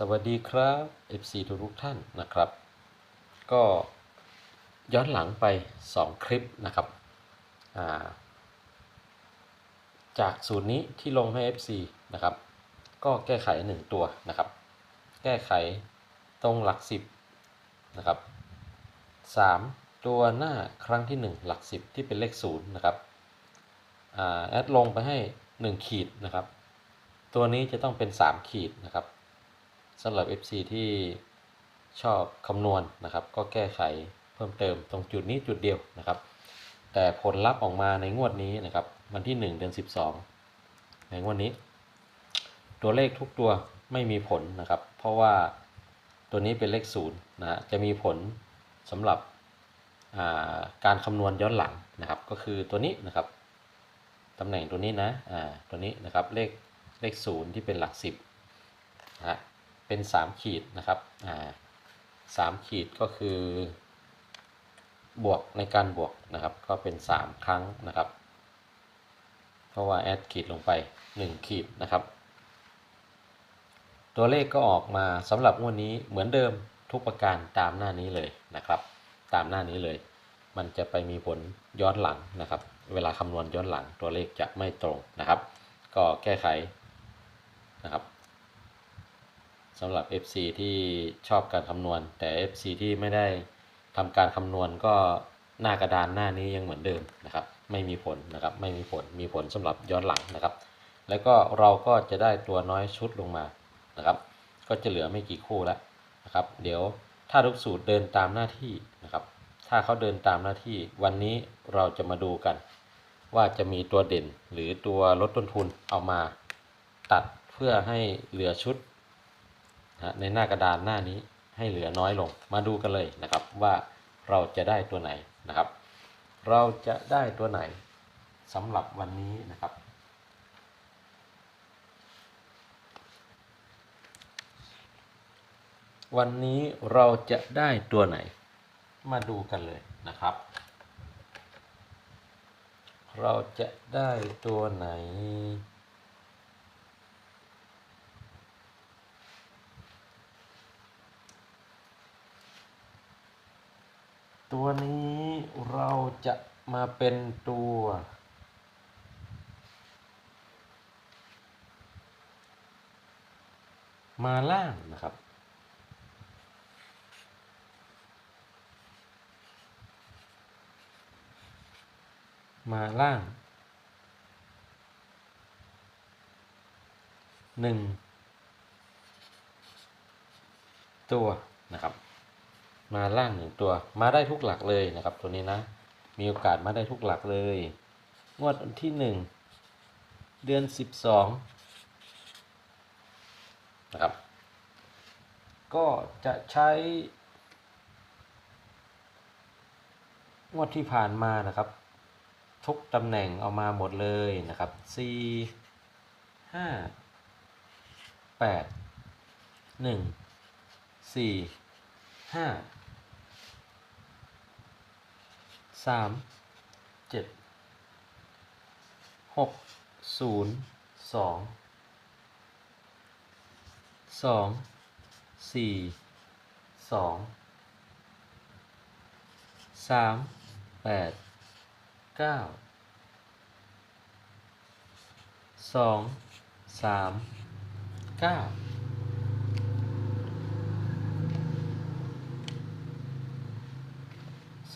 สวัสดีครับ FC ทุกทุกท่านนะครับ ก็ย้อนหลังไป 2 คลิปนะครับาจากสูตรนี้ที่ลงให้ FC นะครับ ก็แก้ไข 1 ตัวนะครับ แก้ไขตรงหลัก 10นะครับ3ตัวหน้าครั้งที่ 1 หลัก 10 ที่เป็นเลข0นะครับอ่าแอดลงไปให้ 1 ขีดนะครับ ตัวนี้จะต้องเป็น 3 ขีดนะครับ สำหรับ FC ที่ชอบคำนวณนะครับ ก็แก้ไขเพิ่มเติมตรงจุดนี้จุดเดียวนะครับ แต่ผลลัพธ์ออกมาในงวดนี้นะครับ วันที่ 1 เดือน 12 ในงวดนี้ ตัวเลขทุกตัวไม่มีผลนะครับ เพราะว่าตัวนี้เป็นเลขศูนย์นะฮะจะมีผลสำหรับาการคำนวณย้อนหลังนะครับ ก็คือตัวนี้นะครับตำแหน่งตัวนี้นะ อ่า ตัวนี้นะครับ เลข เลขศูนย์ที่เป็นหลักสิบนะฮะ เป็น 3 ขีดนะครับอ่าสามขีดก็คือบวกในการบวกนะครับ ก็เป็น 3 ครั้งนะครับ เพราะว่าแอดขีดลงไป 1 ขีดนะครับ ตัวเลขก็ออกมาสำหรับงวดนี้เหมือนเดิมทุกประการตามหน้านี้เลยนะครับ ตามหน้านี้เลย มันจะไปมีผลย้อนหลังนะครับ เวลาคำนวณย้อนหลังตัวเลขจะไม่ตรงนะครับ ก็แก้ไขนะครับ สำหรับ FC ที่ชอบการคำนวณ แต่ FC ที่ไม่ได้ทำการคำนวณก็หน้ากระดานหน้านี้ยังเหมือนเดิมนะครับ ไม่มีผลนะครับ ไม่มีผล มีผลสำหรับย้อนหลังนะครับ แล้วก็เราก็จะได้ตัวน้อยชุดลงมานะครับ ก็จะเหลือไม่กี่คู่แล้วนะครับ เดี๋ยวถ้าทุกสูตรเดินตามหน้าที่นะครับ ถ้าเขาเดินตามหน้าที่ วันนี้เราจะมาดูกัน ว่าจะมีตัวเด่นหรือตัวลดต้นทุนเอามาตัดเพื่อให้เหลือชุด นะในหน้ากระดานหน้านี้ให้เหลือน้อยลงมาดูกันเลยนะครับว่าเราจะได้ตัวไหนนะครับ เราจะได้ตัวไหนสำหรับวันนี้นะครับ วันนี้เราจะได้ตัวไหน มาดูกันเลยนะครับ เราจะได้ตัวไหน ตัวนี้เราจะมาเป็นตัว มาล่างนะครับ มาล่างหนึ่งตัวนะครับ มาล่างหนึ่งตัวมาได้ทุกหลักเลยนะครับ ตัวนี้นะ มีโอกาสมาได้ทุกหลักเลย งวดวันที่หนึ่งเดือนสิบสองนะครับ ก็จะใช้ งวดที่ผ่านมานะครับ ทุกตำแหน่งเอามาหมดเลยนะครับสี่ห้าแปดหนึ่งสี่ห้า สามเจ็ดหกศูนย์สองสองสี่สองสามแปดเก้าสองสามเก้า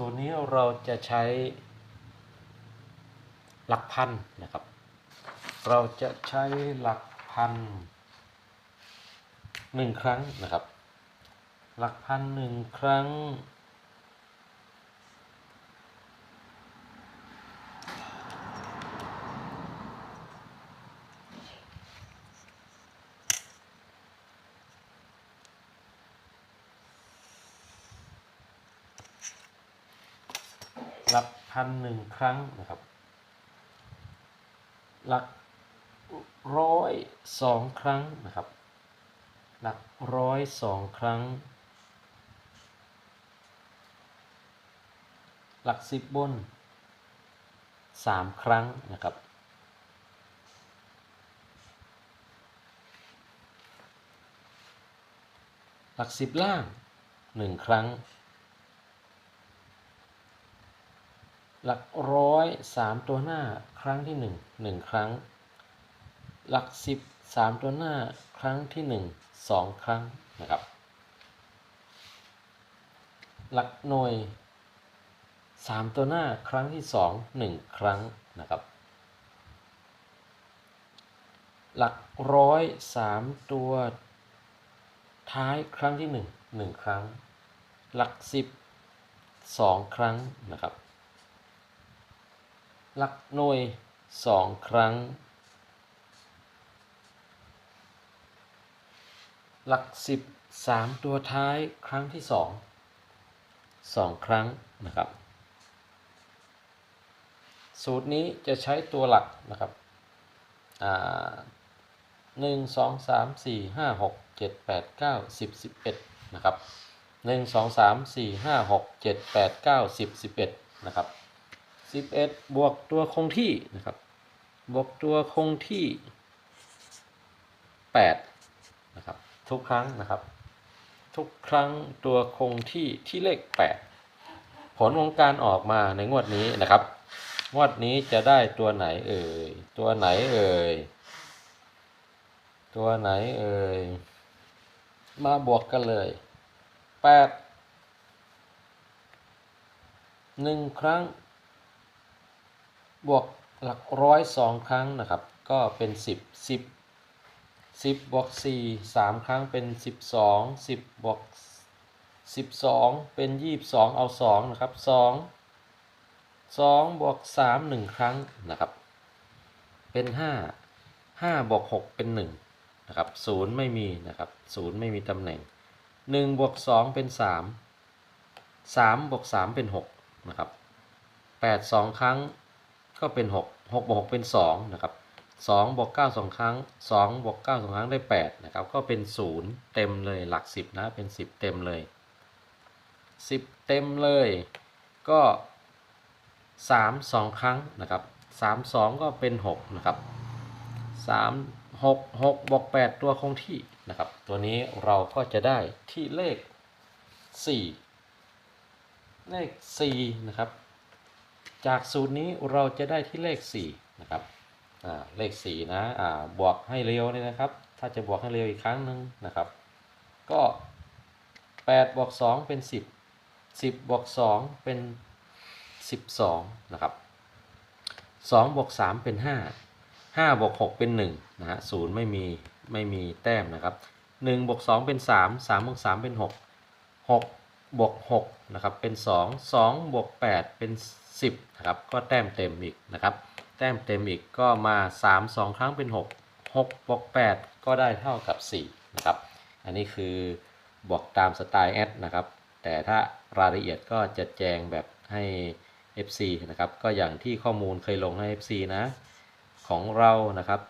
สูตรนี้เราจะใช้หลักพันนะครับ เราจะใช้หลักพันหนึ่งครั้งนะครับ หลักพันหนึ่งครั้ง หลักพันหนึ่งครั้งนะครับ หลักร้อยสองครั้งนะครับ หลักร้อยสองครั้ง หลักสิบบนสามครั้งนะครับหลักสิบล่างหนึ่งครั้ง หลักร้อยสามตัวหน้าครั้งที่หนึ่งหนึ่งครั้ง หลักสิบสามตัวหน้าครั้งที่หนึ่งสองครั้งนะครับ หลักหน่วยสามตัวหน้าครั้งที่สองหนึ่งครั้งนะครับ หลักร้อยสามตัวท้ายครั้งที่หนึ่งหนึ่งครั้ง หลักสิบสองครั้งนะครับ หลักหน่วยสองครั้ง หลักสิบสามตัวท้ายครั้งที่สองสองครั้งนะครับ สูตรนี้จะใช้ตัวหลักนะครับหนึ่งสองสามสี่ห้าหกเจ็ดแปดเก้าสิบสิบเอ็ดนะครับหนึ่งสองสามสี่ห้าหกเจ็ดแปดเก้าสิบสิบเอ็ดนะครับ สิบเอ็ดบวกตัวคงที่นะครับ บวกตัวคงที่แปดนะครับ ทุกครั้งนะครับ ทุกครั้งตัวคงที่ที่เลข8ผลของการออกมาในงวดนี้นะครับ งวดนี้จะได้ตัวไหนเอ่ย ตัวไหนเอ่ย ตัวไหนเอ่ย มาบวกกันเลย8 1ครั้ง บวกหลักร้อยสองครั้งนะครับ ก็เป็น10 10 10บวก4 3ครั้งเป็น12 10บวก12เป็น22เอา2นะครับ2 2บวก3 1ครั้งนะครับ เป็น5 5บวก6เป็น1นะครับ0ไม่มีนะครับ0ไม่มีตำแหน่ง1บวก2เป็น3 3บวก3เป็น6นะครับ8 2ครั้ง ก็เป็น 6 6บวก6เป็น2นะครับ2บวก9 2 ครั้ง2บวก9 2 ครั้งได้8นะครับก็เป็น 0 เต็มเลยหลัก 10 นะเป็น 10 เต็มเลย 10 เต็มเลย ก็ 3 2 ครั้งนะครับ3 2 ก็เป็น6นะครับ3 6 6บวก8ตัวคงที่นะครับ ตัวนี้เราก็จะได้ที่เลข 4 เลข 4 นะครับ จากสูตรนี้เราจะได้ที่เลข4นะครับเลขสี่นะบวกให้เร็วเลยนะครับ ถ้าจะบวกให้เร็วอีกครั้งหนึ่งนะครับ ก็แปดบวกสองเป็นสิบสิบบวกสองเป็นสิบสองนะครับสองบวกสามเป็นห้าห้าบวกหกเป็นหนึ่งนะฮะศูนย์ไม่มีไม่มีแต้มนะครับหนึ่งบวกสองเป็นสามสามบวกสามเป็นหกหกบวกหกนะครับเป็นสองสองบวกแปดเป็น สิบนะครับก็แต้มเต็มอีกนะครับ แต้มเต็มอีกก็มา 3 2 ครั้งเป็น 6 6บวก8ก็ได้เท่ากับ4นะครับอันนี้คือบอกตามสไตล์แอดนะครับ แต่ถ้ารายละเอียดก็จะแจงแบบให้ FC นะครับก็อย่างที่ข้อมูลเคยลงให้ FC นะของเรานะครับ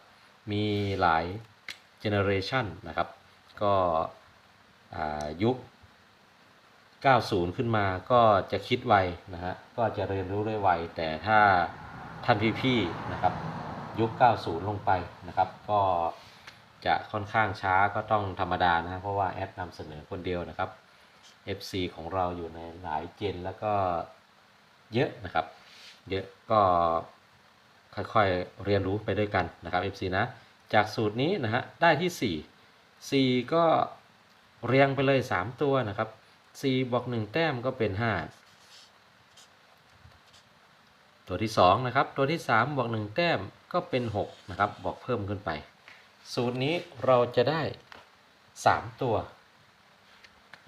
มีหลายเจเนอเรชันนะครับก็ยุค 90 ขึ้นมาก็จะคิดไวนะฮะก็จะเรียนรู้ได้ไว แต่ถ้าท่านพี่ๆนะครับยุค 90 ลงไปนะครับ ก็จะค่อนข้างช้าก็ต้องธรรมดานะเพราะว่าแอดนำเสนอคนเดียวนะครับ FC ของเราอยู่ในหลายเจนแล้วก็เยอะนะครับ เยอะก็ค่อยๆเรียนรู้ไปด้วยกันนะครับ FC นะจากสูตรนี้นะฮะได้ที่ 4 4 ก็เรียงไปเลย 3 ตัวนะครับ 4บวก1แต้มก็เป็น 5 ตัวที่ 2 นะครับ ตัวที่ 3 บวก 1 แต้มก็เป็น 6 นะครับ บวกเพิ่มขึ้นไป สูตรนี้เราจะได้ 3 ตัว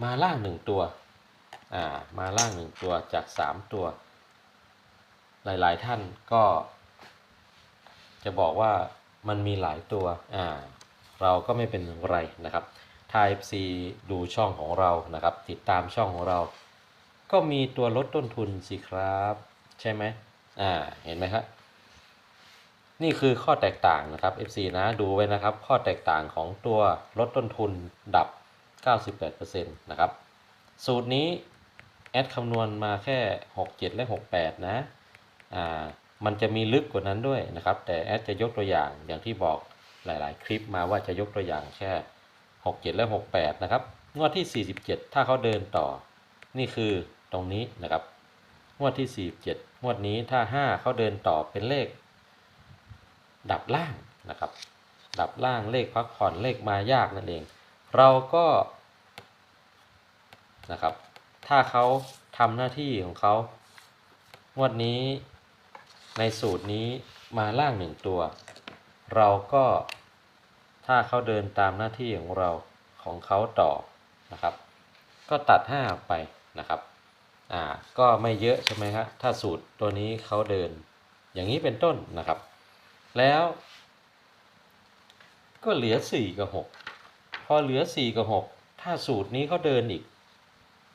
มาล่าง 1 ตัว อ่า มาล่าง 1 ตัวจาก 3 ตัว หลาย ๆ ท่านก็ จะบอกว่ามันมีหลายตัว อ่า เราก็ไม่เป็นไรนะครับ ถ้า FC ดูช่องของเรานะครับ ติดตามช่องของเรา ก็มีตัวลดต้นทุนสิครับ ใช่ไหมอ่าเห็นไหมครับนี่คือข้อแตกต่างนะครับ FC นะดูไว้นะครับ ข้อแตกต่างของตัวลดต้นทุนดับ 98%นะครับ สูตรนี้แอดคำนวณมาแค่ 67 และ 68 นะอ่ามันจะมีลึกกว่านั้นด้วยนะครับ แต่แอดจะยกตัวอย่างอย่างที่บอกหลาย ๆ คลิปมาว่าจะยกตัวอย่างแค่ 67 และ 68 นะครับ งวดที่ 47 ถ้าเขาเดินต่อ นี่คือตรงนี้นะครับ งวดที่ 47 งวดนี้ถ้า 5 เขาเดินต่อเป็นเลข ดับล่างนะครับ ดับล่างเลขพักผ่อนเลขมายากนั่นเอง เราก็นะครับ ถ้าเขาทำหน้าที่ของเขางวดนี้ในสูตรนี้มาล่างหนึ่งตัว เราก็ ถ้าเขาเดินตามหน้าที่ของเราของเขาต่อนะครับ ก็ตัด5ออกไปนะครับอ่าก็ไม่เยอะใช่ไหมครับถ้าสูตรตัวนี้เขาเดิน อย่างนี้เป็นต้นนะครับ แล้ว ก็เหลือ 4 กับ 6 พอเหลือ 4 กับ 6 ถ้าสูตรนี้เขาเดินอีก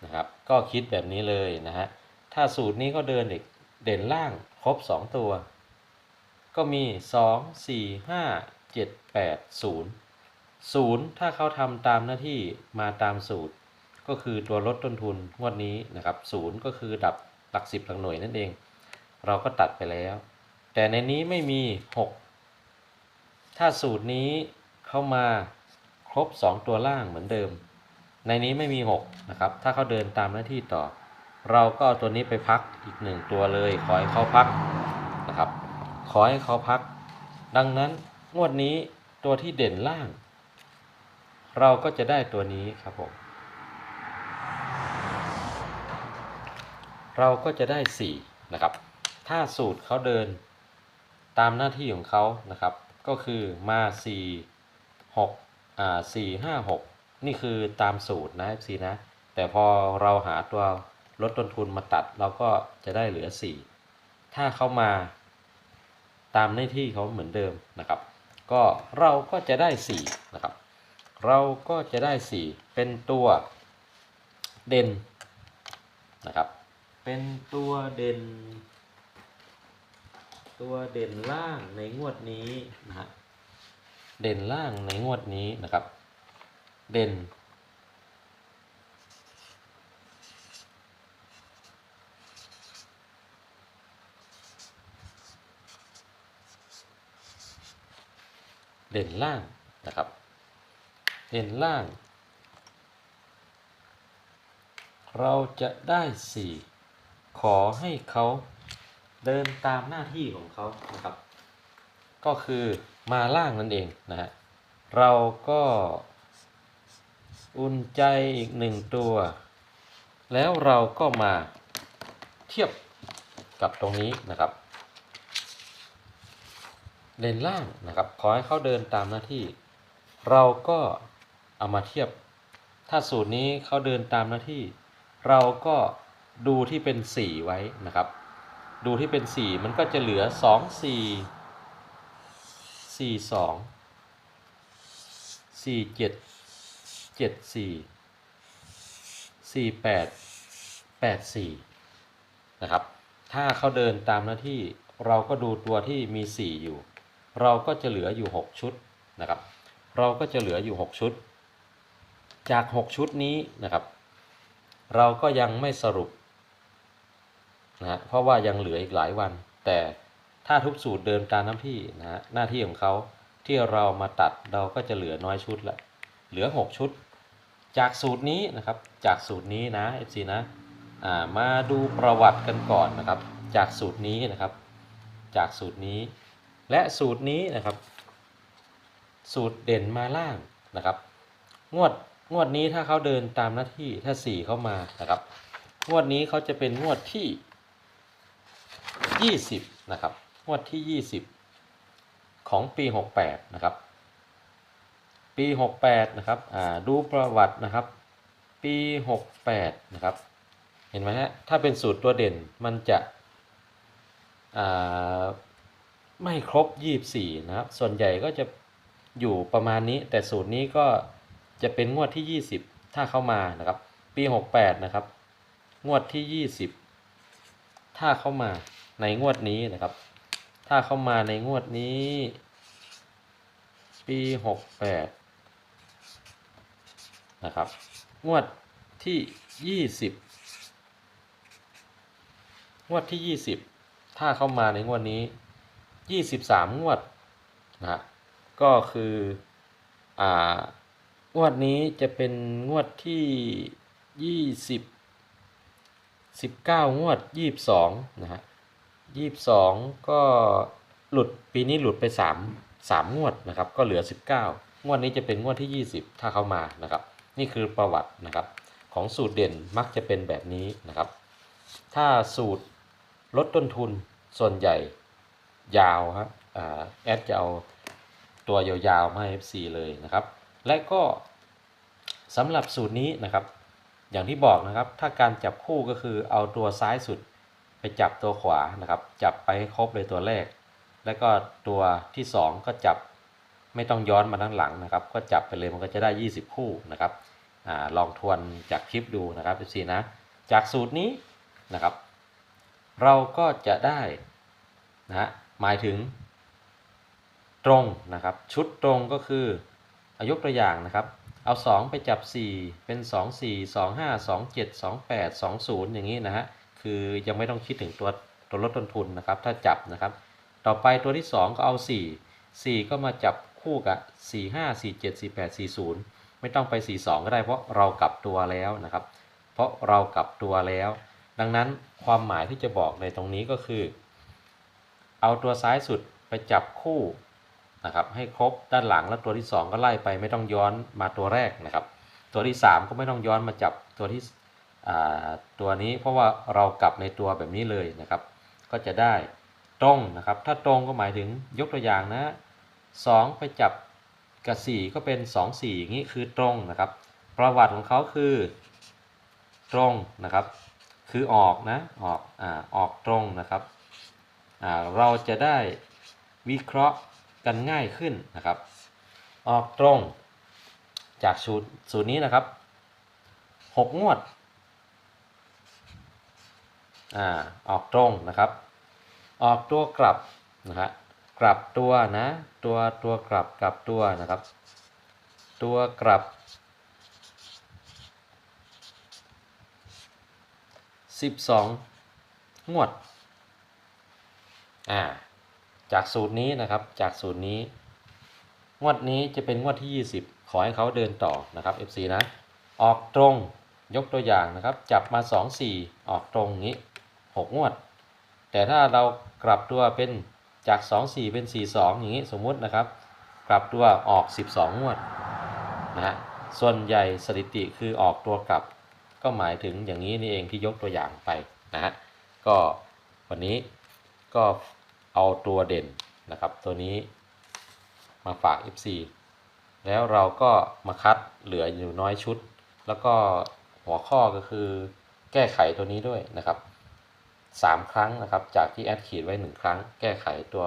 นะครับ ก็คิดแบบนี้เลยนะฮะถ้าสูตรนี้เขาเดินอีกเด่นล่างครบ 2 ตัว ก็มี 2 4 5 7 8 0 0 ถ้าเขาทำตามหน้าที่มาตามสูตร ก็คือตัวลดต้นทุนงวดนี้นะครับ0ก็คือดับหลักสิบหลักหน่วยนั่นเอง เราก็ตัดไปแล้ว แต่ในนี้ไม่มี 6 ถ้าสูตรนี้เข้ามาครบ 2 ตัวล่างเหมือนเดิม ในนี้ไม่มี 6 นะครับ ถ้าเขาเดินตามหน้าที่ต่อ เราก็เอาตัวนี้ไปพักอีกหนึ่งตัวเลย ขอให้เขาพักนะครับ ขอให้เขาพัก ดังนั้น งวดนี้ตัวที่เด่นล่าง เราก็จะได้ตัวนี้ครับผม เราก็จะได้ 4 นะครับ ถ้าสูตรเขาเดินตามหน้าที่ของเขานะครับ ก็คือมา 4 6อ่า4 5 6 นี่คือตามสูตรนะ FC นะ แต่พอเราหาตัวลดต้นทุนมาตัดเราก็จะได้เหลือ 4 ถ้าเขามาตามหน้าที่เขาเหมือนเดิมนะครับ ก็เราก็จะได้4นะครับเราก็จะได้ 4 เป็นตัวเด่นนะครับเป็นตัวเด่น ตัวเด่นล่างในงวดนี้นะฮะเด่นล่างในงวดนี้นะครับ เด่น เด่นล่างนะครับเด่นล่าง เราจะได้สี่ขอให้เขาเดินตามหน้าที่ของเขานะครับ ก็คือมาล่างนั่นเองนะฮะเราก็อุ่นใจอีกหนึ่งตัว แล้วเราก็มาเทียบกับตรงนี้นะครับ เลนล่างนะครับ ขอให้เขาเดินตามหน้าที่ เราก็เอามาเทียบ ถ้าสูตรนี้เขาเดินตามหน้าที่ เราก็ดูที่เป็น 4 ไว้นะครับ ดูที่เป็น 4 มันก็จะเหลือ 2 4 4 2 4 7 7 4 4 8 8 4 นะครับ ถ้าเขาเดินตามหน้าที่เราก็ดูตัวที่มี 4 อยู่ เราก็จะเหลืออยู่ 6 ชุดนะครับ เราก็จะเหลืออยู่ 6 ชุด จาก 6 ชุดนี้นะครับ เราก็ยังไม่สรุปนะฮะเพราะว่ายังเหลืออีกหลายวัน แต่ถ้าทุกสูตรเดินตามน้ำที่นะฮะหน้าที่ของเขาที่เรามาตัดเราก็จะเหลือน้อยชุดละเหลือ 6 ชุด จากสูตรนี้นะครับจากสูตรนี้นะ FC นะมาดูประวัติกันก่อนนะครับ จากสูตรนี้นะครับ จากสูตรนี้ และสูตรนี้นะครับ สูตรเด่นมาล่างนะครับ งวดงวดนี้ถ้าเขาเดินตามหน้าที่ถ้าสี่เข้ามานะครับ งวดนี้เขาจะเป็นงวดที่ยี่สิบนะครับ งวดที่ยี่สิบของปีหกแปดนะครับ ปีหกแปดนะครับดูประวัตินะครับ ปีหกแปดนะครับ เห็นไหมฮะถ้าเป็นสูตรตัวเด่นมันจะอ่า ไม่ครบยี่สี่นะครับ ส่วนใหญ่ก็จะอยู่ประมาณนี้ แต่สูตรนี้ก็จะเป็นงวดที่ 20 ถ้าเข้ามานะครับ ปี 68 นะครับ งวดที่ 20 ถ้าเข้ามาในงวดนี้นะครับ ถ้าเข้ามาในงวดนี้ ปี 68 นะครับ งวดที่ 20 งวดที่ 20 ถ้าเข้ามาในงวดนี้ 23งวดนะฮะก็คืออ่างวดนี้จะเป็นงวดที่ยี่สิบสิบเก้างวดยี่สิบสองนะฮะยี่สิบสองก็หลุดปีนี้หลุดไปสามสามงวดนะครับ ก็เหลือสิบเก้างวดนี้จะเป็นงวดที่ยี่สิบถ้าเข้ามานะครับ นี่คือประวัตินะครับของสูตรเด่นมักจะเป็นแบบนี้นะครับ ถ้าสูตรลดต้นทุนส่วนใหญ่ ยาวครับแอดจะเอาตัวยาวๆมาให้ FC เลยนะครับ และก็สำหรับสูตรนี้นะครับ อย่างที่บอกนะครับ ถ้าการจับคู่ก็คือเอาตัวซ้ายสุดไปจับตัวขวานะครับ จับไปให้ครบเลยตัวแรก แล้วก็ตัวที่ 2 ก็จับไม่ต้องย้อนมาด้านหลังนะครับ ก็จับไปเลยมันก็จะได้ 20 คู่นะครับอลองทวนจากคลิปดูนะครับ FC นะ จากสูตรนี้นะครับ เราก็จะได้นะฮะ หมายถึง ตรงนะครับ ชุดตรงก็คืออายกตัวอย่างนะครับ เอา 2 ไปจับ 4 เป็น 2 4 2 5 2 7 2 8 2 0 อย่างนี้นะฮะคือยังไม่ต้องคิดถึงตัวตัวลดต้นทุนนะครับ ถ้าจับนะครับ ต่อไปตัวที่ 2 ก็เอา 4 4 ก็มาจับคู่กับ 4 5 4 7 4 8 4 0 ไม่ต้องไป 4 2 ก็ได้เพราะเรากลับตัวแล้วนะครับ เพราะเรากลับตัวแล้ว ดังนั้นความหมายที่จะบอกในตรงนี้ก็คือ เอาตัวซ้ายสุดไปจับคู่นะครับให้ครบด้านหลังแล้วตัวที่ 2 ก็ไล่ไปไม่ต้องย้อนมาตัวแรกนะครับ ตัวที่ 3 ก็ไม่ต้องย้อนมาจับตัวที่ตัวนี้เพราะว่าเรากลับในตัวแบบนี้เลยนะครับ ก็จะได้ตรงนะครับ ถ้าตรงก็หมายถึงยกตัวอย่างนะ 2 ไปจับกับ 4 ก็เป็น 2 4 อย่างนี้คือตรงนะครับ ประวัติของเขาคือตรงนะครับ คือออกนะออกอ่าออกตรงนะครับ เราจะได้วิเคราะห์กันง่ายขึ้นนะครับ ออกตรงจากสูตรสูตรนี้นะครับ 6 งวดอ่าออกตรงนะครับ ออกตัวกลับนะฮะกลับตัวนะตัวตัวกลับกลับตัวนะครับ ตัวกลับ 12 งวด อ่าจากสูตรนี้นะครับจากสูตรนี้ งวดนี้จะเป็นงวดที่ 20 ขอให้เขาเดินต่อนะครับ FC นะ ออกตรงยกตัวอย่างนะครับ จับมา 2 4 ออกตรงนี้ 6 งวด แต่ถ้าเรากลับตัวเป็นจาก 2 4 เป็น 4 2 อย่างนี้สมมุตินะครับ กลับตัวออก 12 งวดนะฮะส่วนใหญ่สถิติคือออกตัวกลับ ก็หมายถึงอย่างนี้นี่เองที่ยกตัวอย่างไปนะฮะก็วันนี้ ก็เอาตัวเด่นนะครับ ตัวนี้มาฝาก FC แล้วเราก็มาคัดเหลืออยู่น้อยชุด แล้วก็หัวข้อก็คือแก้ไขตัวนี้ด้วยนะครับ 3 ครั้งนะครับ จากที่แอดขีดไว้ 1 ครั้ง แก้ไขตัว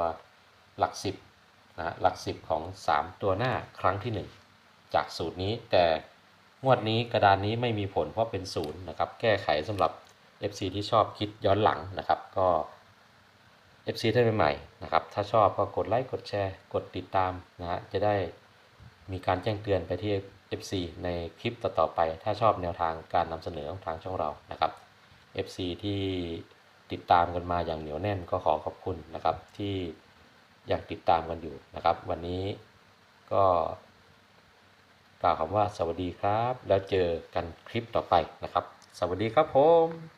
หลัก 10นะหลัก 10 ของ 3 ตัวหน้าครั้งที่ 1 จากสูตรนี้แต่งวดนี้กระดานนี้ไม่มีผลเพราะเป็นศูนย์นะครับ แก้ไขสำหรับ FC ที่ชอบคิดย้อนหลังนะครับ ก็ FC ท่านใหม่ๆนะครับ ถ้าชอบก็กดไลค์กดแชร์กดติดตามนะฮะจะได้มีการแจ้งเตือนไปที่ FC ในคลิปต่อๆไป ถ้าชอบแนวทางการนำเสนอของทางช่องเรานะครับ FC ที่ติดตามกันมาอย่างเหนียวแน่นก็ขอขอบคุณนะครับ ที่ยังติดตามกันอยู่นะครับ วันนี้ก็กล่าวคำว่าสวัสดีครับ แล้วเจอกันคลิปต่อไปนะครับ สวัสดีครับผม